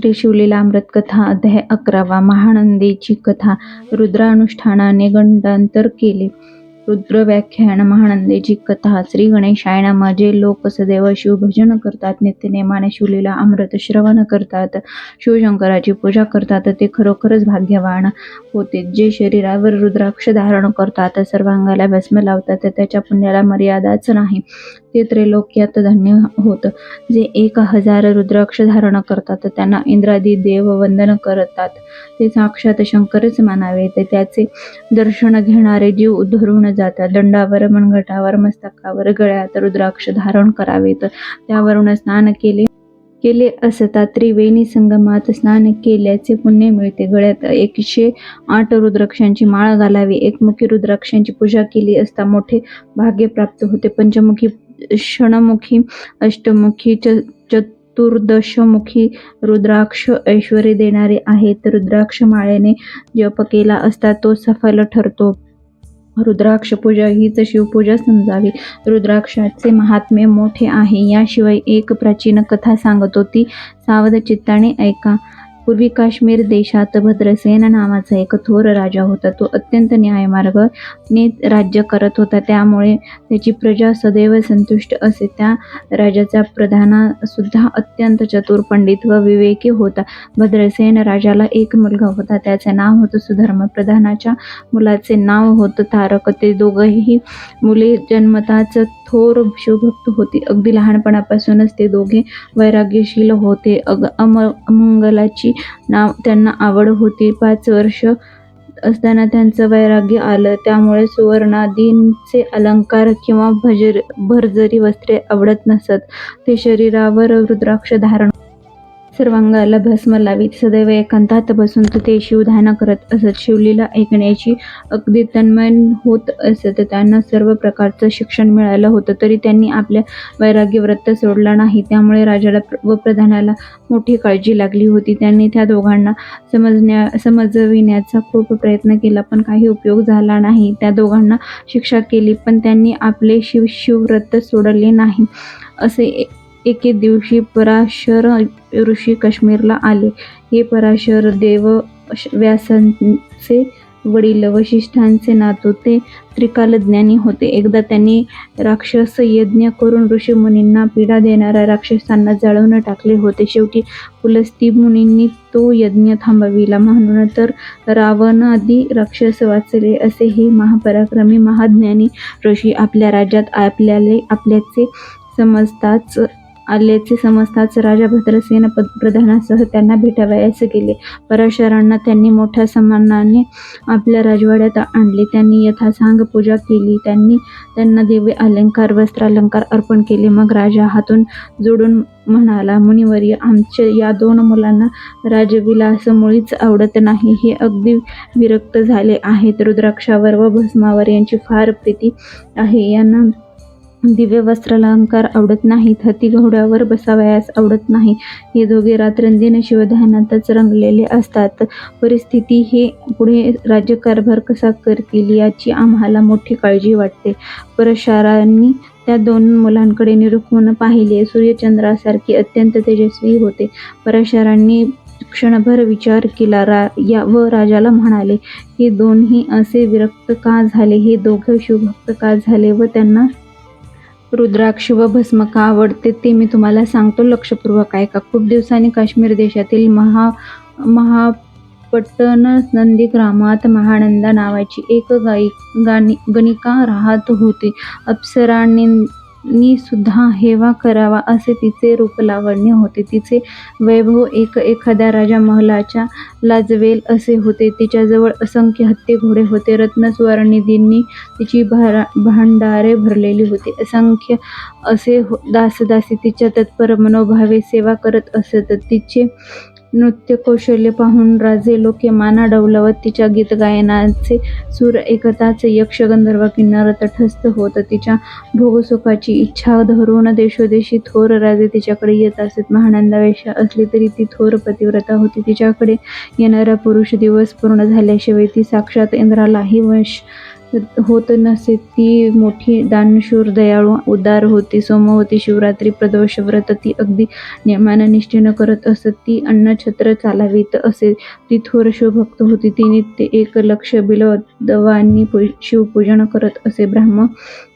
श्री शिवलीला अमृतकथा अध्याय अकरावा. महानंदीची कथा. रुद्रानुष्ठानाने गंडांतर केले. रुद्र व्याख्यान महानंदीची कथा. श्री गणेशाय नमः जे लोक सदैव शिवभजन करतात नित्यनेमाने शिवलीला अमृत श्रवण करतात. शिवशंकराची पूजा करतात. ते खरोखरच भाग्यवान होते. जे शरीरावर रुद्राक्ष धारण करतात सर्वांगाला भस्म लावतात त्याच्या पुण्याला मर्यादाच नाही. ते त्रैलोक्यात धन्य होत. जे एक हजार रुद्राक्ष धारण करतात त्यांना इंद्रादी देव वंदन करतात. ते साक्षात शंकरच मानावे ते त्याचे दर्शन घेणारे जीव उद्धरून जातात. दंडावर मनगटावर मस्तकावर गळ्यात रुद्राक्ष धारण करावेत. त्यावरून स्नान केले केले असता त्रिवेणी संगमात स्नान केल्याचे पुण्य मिळते. गळ्यात एकशे आठ रुद्राक्षांची माळ घालावी. एकमुखी रुद्राक्षांची पूजा केली असता मोठे भाग्य प्राप्त होते. पंचमुखी षणमुखी अष्टमुखी च चतुर्दशमुखी रुद्राक्ष ऐश्वर्य देणारे आहेत. रुद्राक्ष माळेने जप केला असता तो सफल ठरतो. रुद्राक्ष पूजा हीच शिवपूजा समजावी. रुद्राक्षाचे महात्म्य मोठे आहे. याशिवाय एक प्राचीन कथा सांगतो ती. सावध चित्ताने ऐका. पूर्वी काश्मीर देशात भद्रसेन नावाचा एक थोर राजा होता. तो अत्यंत न्यायमार्गाने राज्य करत होता. त्यामुळे त्याची प्रजा सदैव संतुष्ट असे. त्या राजाचा प्रधाना सुद्धा अत्यंत चतुर पंडित व विवेकी होता. भद्रसेन राजाला एक मुलगा होता. त्याचे नाव होतं सुधर्म. प्रधानाच्या मुलाचे नाव होतं तारक. ते दोघंही मुले जन्मताच थोर शिवभक्त होती. अगदी लहानपणापासूनच ते दोघे वैराग्यशील होते. अग अम अमंगलाची नाव त्यांना आवड होती. पाच वर्ष असताना त्यांचं वैराग्य आलं. त्यामुळे सुवर्णादींचे अलंकार किंवा भजर भरजरी वस्त्रे आवडत नसत. ते शरीरावर रुद्राक्ष धारण सर्वांगाला भस्म लावीत. सदैव एकांतात बसून ते शिवधाना करत असत. शिवलीला ऐकण्याची अगदी तन्मयन होत असत. त्यांना सर्व प्रकारचं शिक्षण मिळालं होतं तरी त्यांनी आपल्या वैराग्य व्रत सोडला नाही. त्यामुळे राजाला व प्रधानाला मोठी काळजी लागली होती. त्यांनी त्या दोघांना समजण्या समजविण्याचा खूप प्रयत्न केला पण काही उपयोग झाला नाही. त्या दोघांना शिक्षा केली पण त्यांनी आपले शिव शिवव्रत सोडले नाही. असे एके दिवशी पराशर ऋषी काश्मीरला आले. हे पराशर देव व्यासांचे वडील वशिष्ठांचे नातू ते त्रिकालज्ञानी होते. एकदा त्यांनी राक्षस यज्ञ करून ऋषीमुनींना पीडा देणाऱ्या राक्षसांना जळवून टाकले होते. शेवटी पुलस्ती मुनींनी तो यज्ञ थांबविला. म्हणून तर रावण आदी राक्षस वाचले असे हे महापराक्रमी महाज्ञानी ऋषी आपल्या राज्यात आपल्याले आपल्याचे समजताच आल्याचे समजताच राजा भद्रसेन प्रधानासह त्यांना भेटावयास गेले. पराशरांना त्यांनी मोठ्या सन्मानाने आपल्या राजवाड्यात आणले. त्यांनी यथासांग पूजा केली. त्यांनी त्यांना दिव्य अलंकार वस्त्रालंकार अर्पण केले. मग राजा हातून जोडून म्हणाला मुनिवर्य आमच्या या दोन मुलांना राजविलास मुळीच आवडत नाही. हे अगदी विरक्त झाले आहेत. रुद्राक्षावर व भस्मावर यांची फार प्रीती आहे. यांना दिव्य वस्त्रालंकार आवडत नाहीत. हती घोड्यावर बसावयास आवडत नाही. हे दोघे रात्रंदिन शिवध्यानातच रंगलेले असतात. परिस्थिती हे पुढे राज्यकारभार कसा करतील याची आम्हाला मोठी काळजी वाटते. परशारांनी त्या दोन मुलांकडे निरुखून पाहिले. सूर्यचंद्रासारखे अत्यंत तेजस्वी होते. परशारांनी क्षणभर विचार केला रा या व राजाला म्हणाले हे दोन्ही असे विरक्त का झाले? हे दोघं शिवभक्त का झाले व त्यांना रुद्राक्ष व भस्म का आवडते ते मी तुम्हाला सांगतो. लक्षपूर्वक ऐका. खूप दिवसांनी काश्मीर देशातील महा महापट्टण नंदी ग्रामात महानंदा नावाची एक गायी गाणी गणिका राहत होती. अप्सरांनी नी सुद्धा हेवा करावा असे तिचे रूपलावण्य होते. तिचे वैभव एक एखाद्या राजा महलाच्या लाजवेल असे होते. तिच्याजवळ असंख्य हत्ती घोडे होते. रत्नस्वर्णिधींनी तिची भारा भांडारे भरलेली होती. असंख्य असे हो दासदासी तिच्या तत्पर मनोभावे सेवा करत असत. तिचे नृत्य कौशल्य पाहून राजे लोके माना व तिच्या गीत गायनाचे सूर एकताच यक्ष गंधर्व किन्नर तटस्थ होत. तिच्या भोगसुखाची इच्छा धरून देशोदेशी थोर राजे तिच्याकडे येत असत. महानंदावेशा असली तरी ती थोर पतिव्रता होती. तिच्याकडे येणारा पुरुष दिवस पूर्ण झाल्याशिवाय ती साक्षात इंद्रालाही वश होत नसे ती मोठी दानशूर दयाळू उदार होती. सोमवती शिवरात्री प्रदोष व्रत. ती अगदी नियमानं निष्ठेनं करत असत. ती अन्नछत्र चालावीत असे. ती थोर शिवभक्त होती. ती नित्य एक लक्ष बिलदवांनी पु शिवपूजन करत असे. ब्राह्म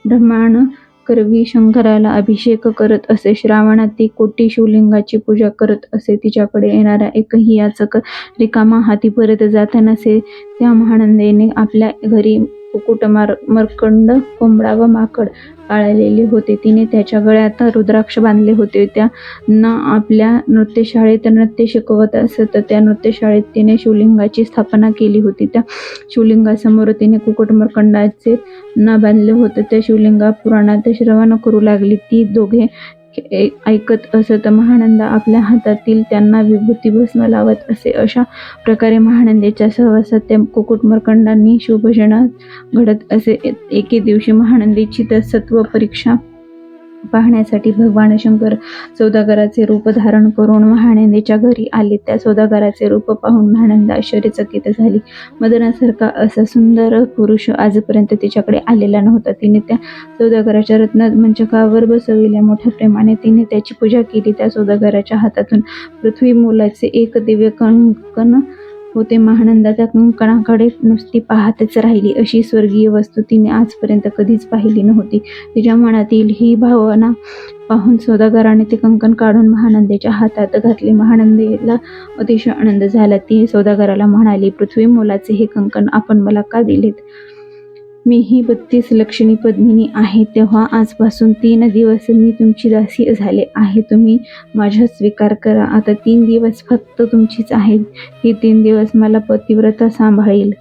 ब्रह्मांड करवी शंकराला अभिषेक करत असे. श्रावणात ती कोटी शिवलिंगाची पूजा करत असे. तिच्याकडे येणारा एकही याचक रिकामा हाती परत जात नसे. त्या महानंदेने आपल्या घरी कुकुट मार मरकंड कोंबडा व माकड पाळलेले होते. तिने त्याच्या गळ्यात रुद्राक्ष बांधले होते. त्यांना आपल्या नृत्यशाळेत नृत्य शिकवत असत. त्या नृत्यशाळेत तिने शिवलिंगाची स्थापना केली होती. त्या शिवलिंगासमोर तिने कुकुट मरकंडाचे ना बांधले होते. त्या शिवलिंगा पुराणात श्रवण करू लागली. ती दोघे ऐकत असत महानंदा आपल्या हातातील त्यांना विभूती भस्म लावत असे. अशा प्रकारे महानंदेच्या सहवासात त्या कुकुट मर्कंडांनी शिवभजनात घडत असे. एके दिवशी महानंदीची तर सत्व परीक्षा पाहण्यासाठी भगवान शंकर सौदागराचे रूप धारण करून महानंदीच्या घरी आले. त्या सौदागराचे रूप पाहून महानंद आश्चर्यचकित झाली. मदनासारखा असा सुंदर पुरुष आजपर्यंत तिच्याकडे आलेला नव्हता. तिने त्या सौदागराच्या रत्न मंचकावर बसविल्या. मोठ्या प्रेमाने तिने त्याची पूजा केली. त्या सौदागराच्या हातातून पृथ्वी मोलाचे एक दिव्य होते महानंदाच्या कंकणाकडे नुसती पाहतच राहिली. अशी स्वर्गीय वस्तू तिने आजपर्यंत कधीच पाहिली नव्हती. तिच्या मनातील ही भावना पाहून सौदागराने ते कंकण काढून महानंदेच्या हातात घातले. महानंदेला अतिशय आनंद झाला. ती सौदागराला म्हणाली पृथ्वी मोलाचे हे कंकण आपण मला का दिलेत? मी ही बत्तीस लक्ष्मी पद्मिनी आहे तेव्हा आजपासून तीन दिवस मी तुमची दासी झाले आहे. तुम्ही माझा स्वीकार करा. आता तीन दिवस फक्त तुमचीच आहेत. ही तीन दिवस मला पतिव्रता सांभाळेल.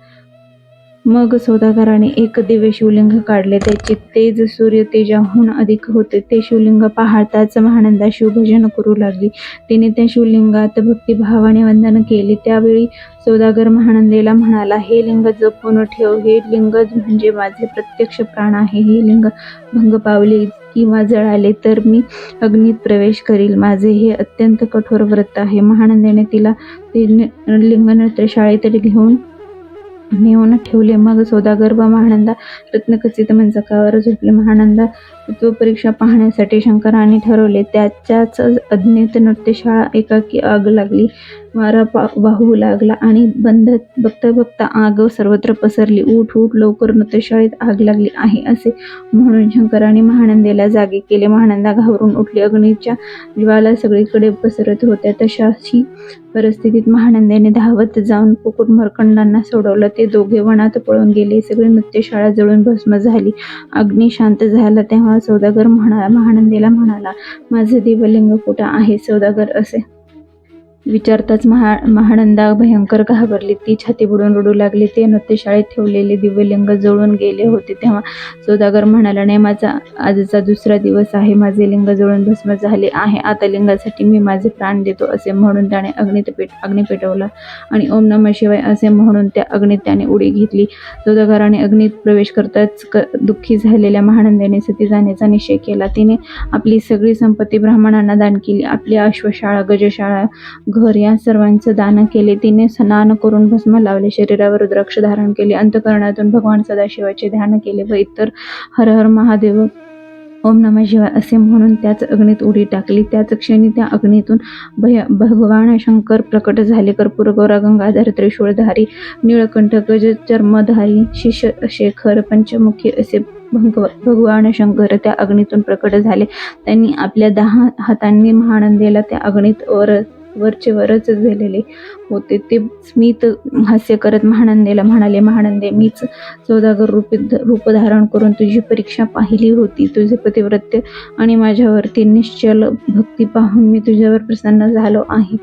मग सौदागराने एक दिव्य शिवलिंग काढले. त्याचे तेज सूर्य तेजाहून अधिक होते. ते शिवलिंग पाहताच महानंदा शिवभजन करू लागली. तिने त्या शिवलिंगात भक्तिभावाने वंदन केले. त्यावेळी सौदागर महानंदेला म्हणाला हे लिंग जपून ठेव. हे लिंग म्हणजे माझे प्रत्यक्ष प्राण आहे. हे लिंग भंग पावले किंवा जळाले तर मी अग्नीत प्रवेश करील. माझे हे अत्यंत कठोर व्रत आहे. महानंदेने तिला ते लिंग नृत्यशाळेत घेऊन नेऊन ठेवले. मग सौदागर महानंदा रत्नखचित मंचकावर झोपले. महानंदा तत्वपरीक्षा पाहण्यासाठी शंकराने ठरवले. त्याच्याच अज्ञात नृत्यशाळा एकाकी आग लागली. वारा पा वाहू लागला आणि बंद बघता बघता आग सर्वत्र पसरली. उठ उठ लवकर नृत्यशाळेत आग लागली आहे असे म्हणून शंकराने महानंदेला जागे केले. महानंदा घाबरून उठली. अग्नीच्या ज्वाला सगळीकडे पसरत होत्या. तशाशी परिस्थितीत महानंदेने धावत जाऊन कुकुट मरकंडांना सोडवलं. ते दोघे वनात पळून गेले. सगळी नृत्यशाळा जळून भस्म झाली. अग्नी शांत झाला. तेव्हा सौदागर म्हणा महानंदेला म्हणाला माझं दिवलिंग कुठं आहे? सौदागर असे विचारताच महा महानंदा भयंकर घाबरली. ती छाती बुडून रडू लागली. ते नृत्यशाळेत ठेवलेले दिव्यलिंग जळून गेले होते तेव्हा सौदागर म्हणाला नाही माझा आजचा दुसरा दिवस आहे. माझे लिंग जळून भस्म झाले आहे. आता लिंगासाठी मी माझे प्राण देतो असे म्हणून त्याने अग्नीत पेट अग्नी पेटवला आणि ओम नम शिवाय असे म्हणून त्या अग्नीत त्याने उडी घेतली. सौदागराने अग्नीत प्रवेश करताच क दुःखी झालेल्या महानंदेने सती जाण्याचा निश्चय केला. तिने आपली सगळी संपत्ती ब्राह्मणांना दान केली. आपली अश्वशाळा गजशाळा घर या सर्वांचं दान केले. तिने स्नान करून भस्म लावले. शरीरावर रुद्राक्ष धारण केले. अंतकरणातून भगवान सदाशिवाचे ध्यान केले व इतर हर हर महादेव ओम नमः शिवाय असे म्हणून त्याच अग्नीत उडी टाकली. त्याच क्षणी त्या अग्नीतून भय भगवान शंकर प्रकट झाले. कर्पूर गौरा गंगाधर त्रिशूळधारी निळकंठ गज चर्मधारी शिष शेखर पंचमुखी असे भगव भगवान शंकर त्या अग्नीतून प्रकट झाले. त्यांनी आपल्या दहा हातांनी महानंदेला त्या अग्नीत वर वरचे वरच झालेले होते. ते स्मित हास्य करत महानंदेला म्हणाले महानंदे मीच सौदागर रूप रूप धारण करून तुझी परीक्षा पाहिली होती. तुझे पतिव्रत्य आणि माझ्यावरती निश्चल भक्ती पाहून मी तुझ्यावर प्रसन्न झालो आहे.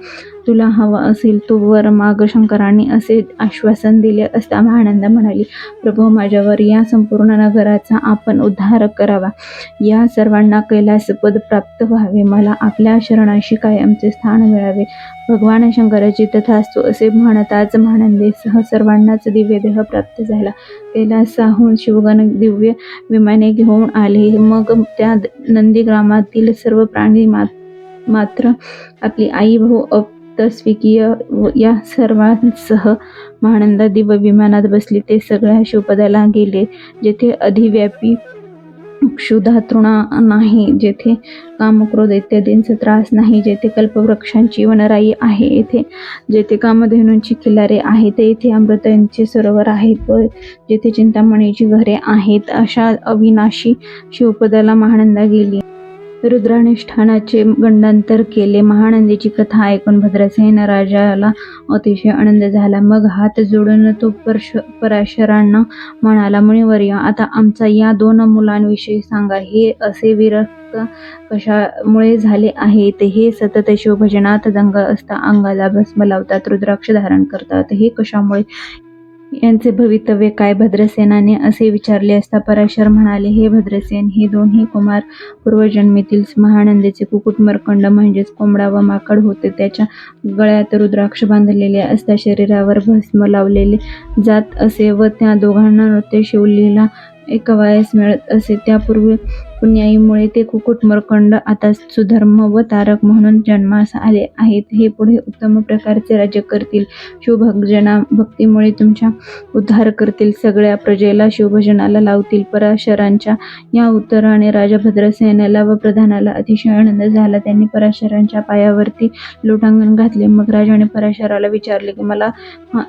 तुला हवा असेल तो वर माग शंकराने असे आश्वासन दिले असता. महानंदा म्हणाली प्रभू माझ्यावर या संपूर्ण नगराचा आपण उद्धार करावा. या सर्वांना कैलासपद प्राप्त व्हावे. मला आपल्या शरणाशी कायमचे स्थान मिळावे. भगवान शंकराची तथास्तु असे म्हणताच महानंदेसह सर्वांनाच दिव्य देह प्राप्त झाला. कैलासाहून शिवगण दिव्य विमाने घेऊन आले. मग त्या नंदीग्रामातील सर्व प्राणी मा मात्र आपली आई भाऊ अप तस्विकीय व या सर्वांसह महानंदा दिव्य विमानात बसली. ते सगळ्या शिवपदाला गेले जेथे अधिव्यापी क्षुधा तृणा नाही जेथे कामक्रोध इत्यादींचा त्रास नाही जेथे कल्पवृक्षांची वनराई आहे येथे जेथे कामधेनूंची किल्लारे आहेत येथे अमृतांचे सरोवर आहेत व जेथे चिंतामणीची घरे आहेत अशा अविनाशी शिवपदाला महानंदा गेली. रुद्रानुष्ठानाचे गंडांतर केले. महानंदीची कथा ऐकून भद्रसेन राजाला अतिशय आनंद झाला. मग हात जोडून तो परश पराशरांना म्हणाला मुनिवर्य आता आमचा या दोन मुलांविषयी सांगा. हे असे विरक्त कशामुळे झाले आहे ते हे सतत शिवभजनात दंग असता अंगाला भस्म लावतात रुद्राक्ष धारण करतात. हे कशामुळे यांचे भवितव्य काय? भद्रसेनाने असे विचारले असता पराशर म्हणाले हे भद्रसेन हे दोन्ही कुमार पूर्वजन्मीतील महानंदीचे कुकुट मरकंड म्हणजेच कोंबडा व माकड होते. त्याच्या गळ्यात रुद्राक्ष बांधलेले असता शरीरावर भस्म लावलेले जात असे व त्या दोघांना नृत्य शिवलीला एक वयास मिळत असे. त्यापूर्वी पुण्याईमुळे ते कुकुटमरकंड आता सुधर्म व तारक म्हणून जन्मास आले आहेत. हे पुढे उत्तम प्रकारचे राज्य करतील. शिवभजना भक्तीमुळे तुमच्या उद्धार करतील. सगळ्या प्रजेला शिवभजनाला लावतील. पराशरांच्या या उत्तराने राजा भद्रसेनाला व प्रधानाला अतिशय आनंद झाला. त्यांनी पराशरांच्या पायावरती लोटांगण घातले. मग राजाने पराशराला विचारले की मला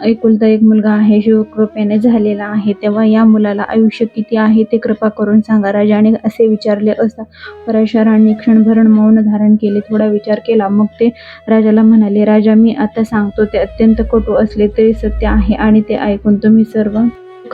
एकुलता एक मुलगा आहे. शिवकृपेने झालेला आहे. तेव्हा या मुलाला आयुष्य किती आहे ते कृपा करून सांगा. राजाने असे विचारले असता. परशरांनी क्षणभरण मौन धारण केले. थोडा विचार केला. मग ते राजाला म्हणाले राजा मी आता सांगतो ते अत्यंत कटू असले तरी सत्य आहे आणि ते ऐकून तुम्ही सर्व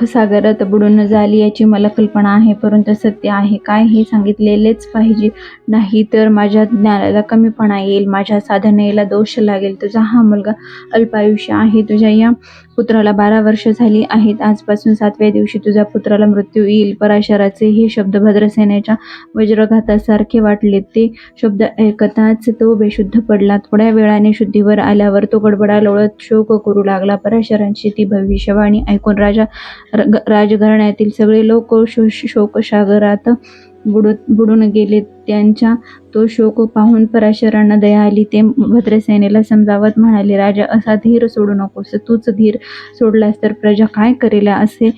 सागरात बुडून झाली याची मला कल्पना आहे परंतु सत्य आहे. काय हे सांगितलेलेच पाहिजे नाही तर माझ्या ज्ञानाला कमीपणा येईल. माझ्या साधनेला दोष लागेल. तुझा हा मुलगा अल्पायुष्य आहे. तुझ्या या पुत्राला बारा वर्ष झाली आहेत. आजपासून सातव्या दिवशी तुझ्या पुत्राला मृत्यू येईल. पराशराचे हे शब्द भद्रसेनेच्या वज्रघातासारखे वाटले. ते शब्द ऐकताच तो बेशुद्ध पडला. थोड्या वेळाने शुद्धीवर आल्यावर तो गडबडा लोळत शोक करू लागला. पराशरांची ती भविष्यवाणी ऐकून राजा राजघराण्यातील सगळे लोक शो शोकसागरात बुडत बुडून गेले. त्यांच्या तो शोक पाहून पराशरांना दया आली. ते भद्रसेनेला समजावत म्हणाले राजा असा धीर सोडू नकोस. तूच धीर सोडलास तर प्रजा काय करेल? असे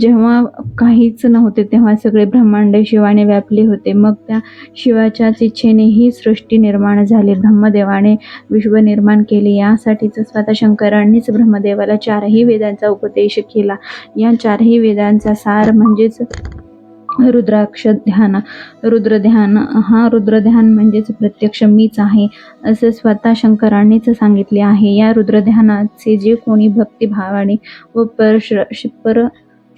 जेव्हा काहीच नव्हते तेव्हा सगळे ब्रह्मांड शिवाने व्यापले होते. मग त्या शिवाच्याच इच्छेने ही सृष्टी निर्माण झाली. ब्रह्मदेवाने विश्व निर्माण केले. यासाठीच स्वतः शंकरांनीच ब्रह्मदेवाला चारही वेदांचा उपदेश केला. या चारही वेदांचा सार म्हणजेच रुद्राक्ष ध्यान रुद्रध्यान हा रुद्रध्यान म्हणजेच प्रत्यक्ष मीच आहे असे स्वतः शंकरांनीच सांगितले आहे. या रुद्रध्यानाचे जे कोणी भक्तिभावाने व परश्र पर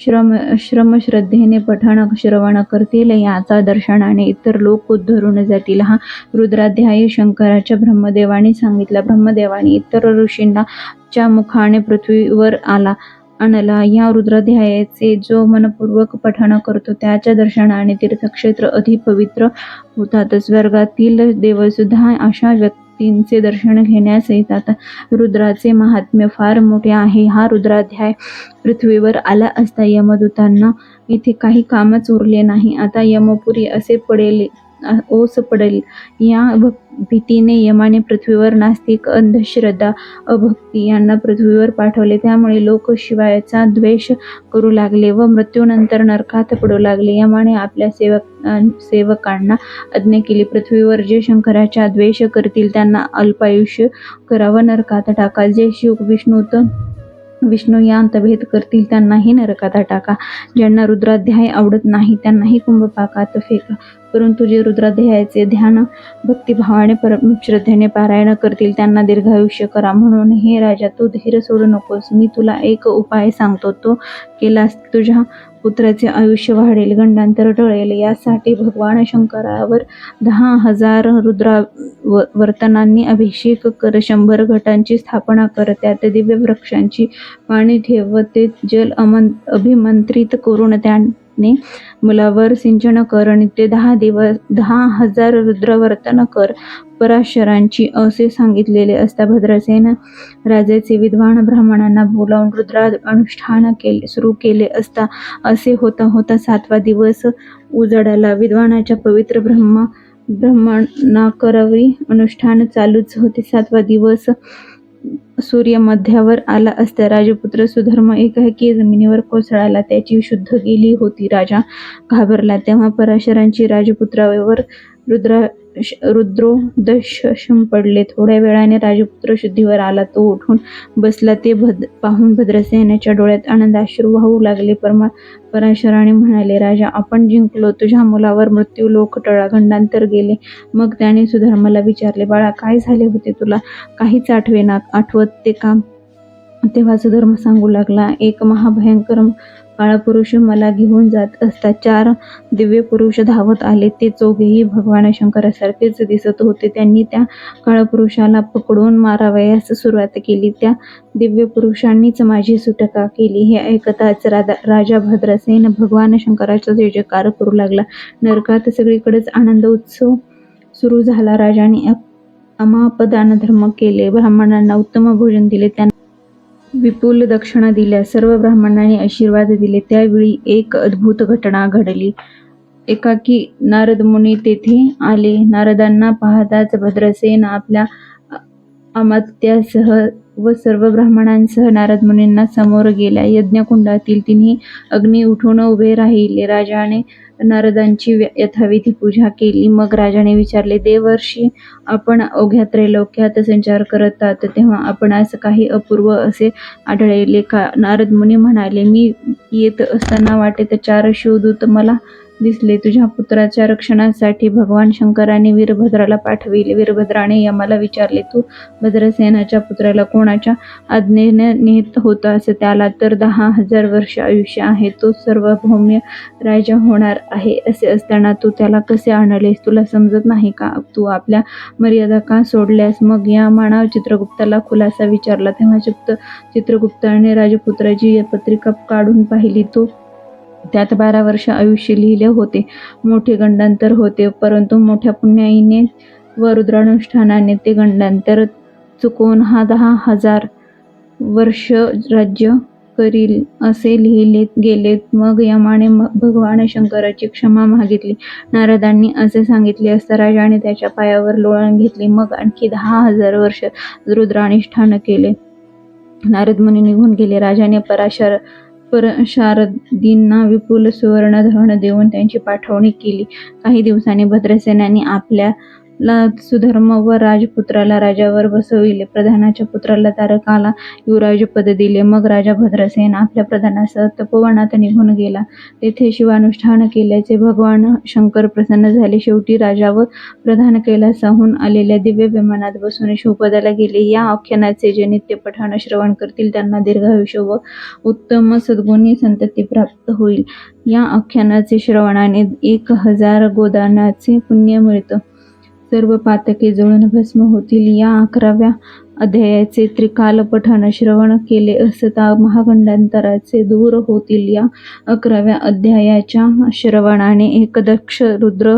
श्रम श्रमश्रद्धेने पठण श्रवण करतील याचा दर्शनाने इतर लोक उद्धरून जातील. हा रुद्राध्याय शंकराच्या ब्रह्मदेवाने सांगितला. ब्रह्मदेवाने इतर ऋषींना च्या मुखाने पृथ्वीवर आला. आणला या रुद्राध्यायाचे जो मनपूर्वक पठण करतो त्याच्या दर्शनाने तीर्थक्षेत्र अधिपवित्र होतात स्वर्गातील देवसुद्धा अशा व्यक्तींचे दर्शन घेण्यास येतात रुद्राचे महात्म्य फार मोठे आहे. हा रुद्राध्याय पृथ्वीवर आला असता यमदूतांना इथे काही कामच उरले नाही. आता यमपुरी असे पडेल ओस पडेल या भीतीने यमाने पृथ्वीवर नास्तिक अंधश्रद्धा अभक्ती यांना पृथ्वीवर पाठवले. त्यामुळे लोक शिवायचा द्वेष करू लागले व मृत्यूनंतर नरकात पडू लागले. यमाने आपल्या सेवक सेवकांना आज्ञा केली. पृथ्वीवर जे शंकराचा द्वेष करतील त्यांना अल्पायुष्य करावं नरकात टाका. जे शिव विष्णूत विष्णू या अंतभेद करतील त्यांनाही नरकात टाका ज्यांना रुद्राध्याय आवडत नाही त्यांनाही कुंभपाकात फेका. परंतु जे रुद्राध्यायाचे ध्यान भक्तिभावाने पर श्रद्धेने पारायण करतील त्यांना दीर्घायुष्य करा. म्हणून हे राजा तू धीर सोडू नकोस. मी तुला एक उपाय सांगतो. तो केलास तुझ्या पुत्राचे आयुष्य वाढेल गंडांतर टळेल. यासाठी भगवान शंकरावर दहा हजार रुद्रा व वर्तनांनी अभिषेक कर. शंभर घटांची स्थापना कर. त्यात दिव्य वृक्षांची पाणी ठेव. ते जल अमन अभिमंत्रित करून त्या त्याने मुलावर सिंचन कर आणि ते दहा दिवस दहा हजार रुद्रवर्तन कर पराशरांची असे सांगितलेले असता भद्रसेन राजाचे विद्वान ब्राह्मणांना बोलावून रुद्रा अनुष्ठान केले सुरू केले असता असे होता होता सातवा दिवस उजाडाला विद्वानाच्या पवित्र ब्रह्म ब्रह्मणाकरवी अनुष्ठान चालूच होते. सातवा दिवस सूर्य मध्यावर आला असता राजपुत्र सुधर्म एकाएकी जमिनीवर कोसळला. त्याची शुद्ध गेली होती. राजा घाबरला. तेव्हा पराशरांची राजपुत्रावर रुद्रा रुद्रोदशम पडले. थोड्या वेळाने राजपुत्र शुद्धीवर आला. तो उठून बसला. ते भद पाहून भद्रसेनाच्या डोळ्यात आनंदाश्रू वाहू लागले. परमा पराशराने म्हणाले राजा आपण जिंकलो. तुझ्या मुलावर मृत्यू लोक टळा गेले. मग त्याने सुधर्माला विचारले बाळा काय झाले होते तुला? काहीच आठवेना आठवत ते का तेव्हा सुधर्म सांगू लागला एक महाभयंकर काळपुरुष मला घेऊन जात असता. चार दिव्य पुरुष धावत आले. ते चौघेही भगवान शंकरासारखेच दिसत होते. त्यांनी त्या काळपुरुषाला पकडून मारावयास सुरुवात केली. त्या दिव्य पुरुषांनीच माझी सुटका केली. हे ऐकताच राधा राजा भद्रसेन भगवान शंकराचा जय जयकार करू लागला. नरकात सगळीकडेच आनंद उत्सव सुरू झाला. राजाने अमापदान धर्म केले. ब्राह्मणांना उत्तम भोजन दिले. त्यांना विपुल दक्षिणा दिल्या. सर्व ब्राह्मणांनी आशीर्वाद दिले. त्यावेळी एक अद्भुत घटना घडली. एकाकी नारद मुनी तेथे आले. नारदांना पाहताच भद्रसेन आपल्या अमात्यासह व सर्व ब्राह्मणांसह नारद मुनींना समोर गेल्या. यज्ञकुंडातील तिन्ही अग्नी उठून उभे राहिले. राजाने नारदांची यथाविधी पूजा केली. मग राजाने विचारले देवर्षी आपण अवघ्या त्रैलोक्यात संचार करतात तेव्हा आपणास काही अपूर्व असे आढळले का? नारद मुनी म्हणाले मी येत असताना वाटेत चार शिवदूत मला दिसले. तुझ्या पुत्राच्या रक्षणासाठी भगवान शंकराने वीरभद्राला पाठविले. वीरभद्राने यमाला विचारले तू भद्रसेनाच्या पुत्राला कोणाच्या आज्ञेने नेत असं त्याला तर दहा हजार वर्ष आयुष्य आहे. तो सर्वभौम्य राजा होणार आहे असे असताना तू त्याला कसे आणलेस तुला समजत नाही का? तू आपल्या मर्यादा का सोडल्यास? मग या मानव चित्रगुप्ताला खुलासा विचारला. तेव्हा चित्र चित्रगुप्ताने राजपुत्राची पत्रिका काढून पाहिली. तो त्यात बारा वर्ष आयुष्य लिहिले होते. मोठे गंडांतर होते परंतु मोठ्या पुण्याईने व रुद्रानुष्ठानाने ते गंडांतर चुकवून हा दहा हजार वर्ष राज्य करील असे लिहिले गेले. मग यमाने भगवान शंकराची क्षमा मागितली. नारदांनी असे सांगितले असता राजाने त्याच्या पायावर लोळण घेतली. मग आणखी दहा हजार वर्ष रुद्रानिष्ठान केले. नारद मुनी निघून गेले. राजाने पराशर पर शारदींना विपुल सुवर्ण धन देऊन त्यांची पाठवणी केली. काही दिवसांनी भद्रसेनांनी आपल्या सुधर्म व राजपुत्राला राजावर बसविले. प्रधानाच्या पुत्राला तारकाला युवराजपद दिले. मग राजा भद्रसेन आपल्या प्रधानासह तपोवनात निघून गेला. तेथे शिवानुष्ठान केल्याचे भगवान शंकर प्रसन्न झाले. शेवटी राजा व प्रधान कैलासाहून आलेल्या दिव्य विमानात बसून शिवपदाला गेले. या आख्यानाचे जे नित्य पठाण श्रवण करतील त्यांना दीर्घायुष्य व उत्तम सद्गुणी संतती प्राप्त होईल. या आख्यानाचे श्रवणाने एक हजार गोदानाचे पुण्य मिळतं. सर्व पातके जळून भस्म होतील. या अकराव्या अध्यायाचे त्रिकाल पठण श्रवण केले असता महागंडांतराचे दूर होतील. या अकराव्या अध्यायाच्या श्रवणाने एकदक्ष रुद्र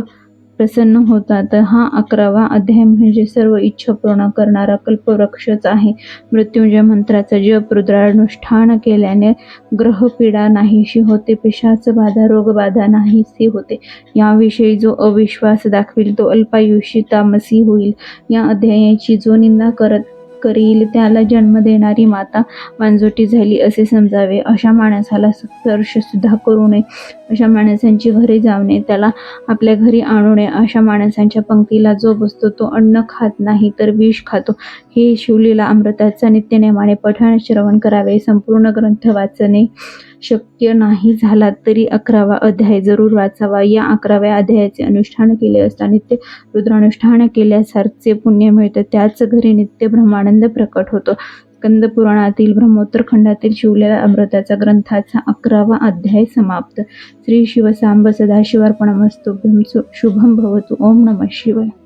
प्रसन्न होतात. हा अकरावा अध्याय म्हणजे सर्व इच्छा पूर्ण करणारा कल्पवृक्षच आहे. मृत्युंजय मंत्राचा जप रुद्रानुष्ठान केल्याने ग्रहपीडा नाहीशी होते, पिशाच बाधा रोगबाधा नाहीशी होते. याविषयी जो अविश्वास दाखविल तो अल्पायुषी तामसी होईल. या अध्यायाची जो निंदा करत करील त्याला जन्म देणारी माता मांजोटी झाली असे समजावे. अशा माणसाला स्पर्शसुद्धा करू नये. अशा माणसांची घरी जाऊ नये. त्याला आपल्या घरी आणू नये. अशा माणसांच्या पंक्तीला जो बसतो तो अन्न खात नाही तर विष खातो. हे शिवलीला अमृताचा नित्यनेमाने पठण श्रवण करावे. संपूर्ण ग्रंथ वाचणे शक्य नाही झाला तरी अकरावा अध्याय जरूर वाचावा. या अकराव्या अध्यायाचे अनुष्ठान केले असता नित्य रुद्रानुष्ठान केल्यासारखे पुण्य मिळते त्याच घरी नित्य ब्रह्मानंद प्रकट होतो. स्कंद पुराणातील ब्रह्मोत्तर खंडातील शिवलेल्या अमृताचा ग्रंथाचा अकरावा अध्याय समाप्त. श्री शिवसांब सदाशिवार्पणमस्तु. शुभम भवतु. ओम नमः शिवाय.